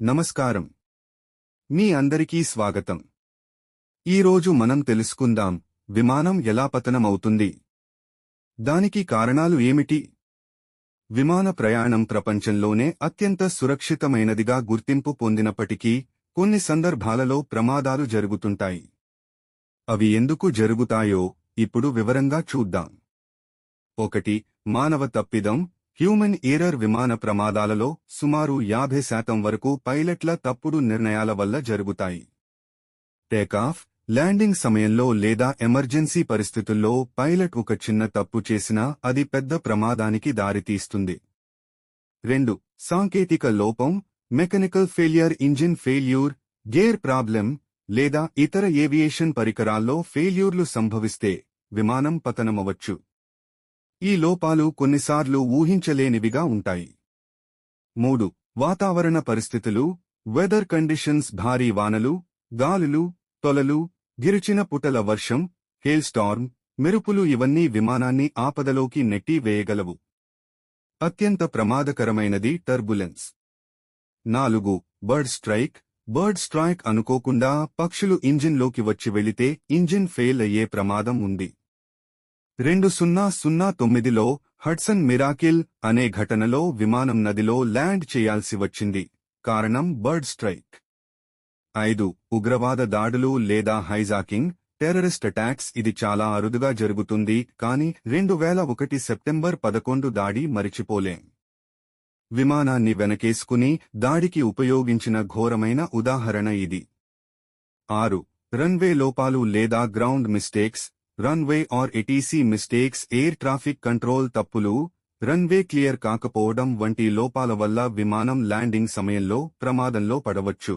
నమస్కారం. మీ అందరికీ స్వాగతం. ఈరోజు మనం తెలుసుకుందాం విమానం ఎలా పతనమవుతుంది. దానికి కారణాలు ఏమిటి? విమాన ప్రయాణం ప్రపంచంలోనే అత్యంత సురక్షితమైనదిగా గుర్తింపు పొందినప్పటికీ కొన్ని సందర్భాలలో ప్రమాదాలు జరుగుతుంటాయి. అవి ఎందుకు జరుగుతాయో ఇప్పుడు వివరంగా చూద్దాం. ఒకటి మానవ తప్పిదం హ్యూమన్ ఎరర్ విమాన ప్రమాదాలలో సుమారు యాభై శాతం వరకు పైలట్ల తప్పుడు నిర్ణయాల వల్ల జరుగుతాయి. టేకాఫ్ ల్యాండింగ్ సమయంలో లేదా ఎమర్జెన్సీ పరిస్థితుల్లో పైలట్ ఒక చిన్న తప్పు చేసినా అది పెద్ద ప్రమాదానికి దారితీస్తుంది. రెండు సాంకేతిక లోపం mechanical failure engine failure gear problem లేదా ఇతర ఏవియేషన్ పరికరాల్లో ఫెయిల్యూర్లు సంభవిస్తే విమానం పతనమవచ్చు. ఈ లోపాలు కొన్నిసార్లు ఊహించలేనివిగా ఉంటాయి. మూడు వాతావరణ పరిస్థితులు వెదర్ కండిషన్స్ భారీ వానలు గాలులు తొలలు గిరిచిన పుటల వర్షం హేల్ స్టార్మ్ మెరుపులు ఇవన్నీ విమానాన్ని ఆపదలోకి నెట్టి వేయగలవు. అత్యంత ప్రమాదకరమైనది టర్బులెన్స్ నాలుగు బర్డ్ స్ట్రైక్ బర్డ్ స్ట్రైక్ అనుకోకుండా పక్షులు ఇంజిన్లోకి వచ్చి వెళితే ఇంజిన్ ఫెయిల్ అయ్యే ప్రమాదం ఉంది. రెండు సున్నా సున్నా తొమ్మిదిలో హడ్సన్ మిరాకిల్ అనే ఘటనలో విమానం నదిలో ల్యాండ్ చేయాల్సి వచ్చింది. కారణం బర్డ్ స్ట్రైక్. ఐదు ఉగ్రవాద దాడులు లేదా హైజాకింగ్ టెర్రరిస్ట్ అటాక్స్ ఇది చాలా అరుదుగా జరుగుతుంది కానీ రెండు వేల ఒకటి సెప్టెంబర్ పదకొండు దాడి మరిచిపోలేం. విమానాన్ని వెనకేసుకుని దాడికి ఉపయోగించిన ఘోరమైన ఉదాహరణ ఇది. ఆరు రన్వే లోపాలు లేదా ground mistakes runway or ATC mistakes air traffic control తప్పులు రన్వే క్లియర్ కాకపోవడం వంటి లోపాల వల్ల విమానం ల్యాండింగ్ సమయంలో ప్రమాదంలో పడవచ్చు.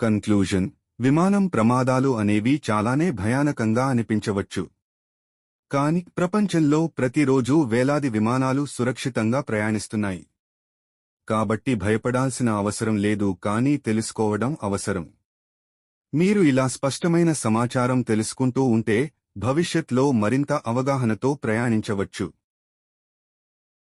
కన్క్లూజన్ విమానం ప్రమాదాలు అనేవి చాలానే భయానకంగా అనిపించవచ్చు. కాని ప్రపంచంలో ప్రతిరోజూ వేలాది విమానాలు సురక్షితంగా ప్రయాణిస్తున్నాయి. కాబట్టి భయపడాల్సిన అవసరం లేదు కానీ తెలుసుకోవడం అవసరం. మీరు ఇలా స్పష్టమైన సమాచారం తెలుసుకుంటూ ఉంటే భవిష్యత్లో మరింత అవగాహనతో ప్రయాణించవచ్చు.